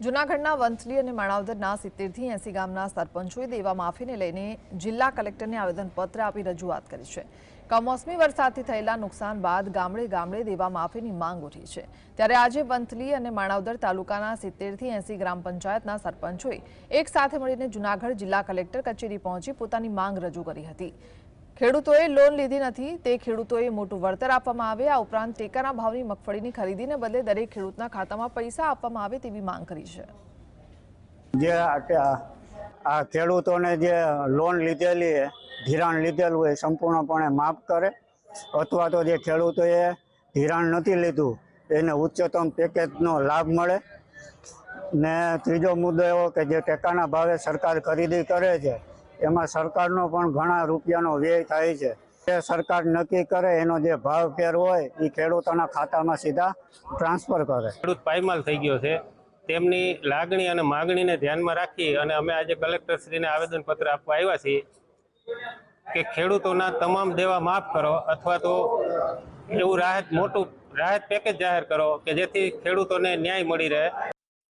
જૂનાગઢના વંથલી અને માણાવદરના સિત્તેરથી એસી ગામના સરપંચોએ દેવા માફીને લઈને જિલ્લા કલેક્ટરને આવેદનપત્ર આપી રજૂઆત કરી છે. કમોસમી વરસાદથી થયેલા નુકસાન બાદ ગામડે ગામડે દેવા માફીની માંગ ઉઠી છે. ત્યારે આજે વંથલી અને માણાવદર તાલુકાના સિત્તેરથી એસી ગ્રામ પંચાયતના સરપંચોએ એક સાથે મળીને જૂનાગઢ જિલ્લા કલેક્ટર કચેરી પહોંચી પોતાની માંગ રજૂ કરી હતી. ખેડૂતોએ લોન લીધી નથી, તે ખેડૂતોએ મોટું વળતર આપવામાં આવે. આ ઉપરાંત ટેકાના ભાવની મગફળીની ખરીદીને બદલે દરેક ખેડૂતના ખાતામાં પૈસા આપવામાં આવે તેવી માંગ કરી છે. જે આ ખેડૂતોને જે લોન લીધેલી ધિરાણ લીધેલું એ સંપૂર્ણપણે માફ કરે. અથવા તો જે ખેડૂતોએ ધિરાણ નથી લીધું, એને ઉચ્ચતમ પેકેજનો લાભ મળે. ને ત્રીજો મુદ્દો એવો કે જે ટેકાના ભાવે સરકાર ખરીદી કરે છે એમાં સરકારનો પણ ઘણા રૂપિયાનો વ્યય થાય છે. એ સરકાર નક્કી કરે, એનો જે ભાવ ફેર હોય એ ખેડૂતોના ખાતામાં સીધા ટ્રાન્સફર કરે. ખેડૂત પાયમાલ થઈ ગયો છે. તેમની લાગણી અને માગણીને ધ્યાનમાં રાખી અને અમે આજે કલેક્ટરશ્રીને આવેદનપત્ર આપવા આવ્યા છીએ કે ખેડૂતોના તમામ દેવા માફ કરો અથવા તો એવું રાહત, મોટું રાહત પેકેજ જાહેર કરો કે જેથી ખેડૂતોને ન્યાય મળી રહે.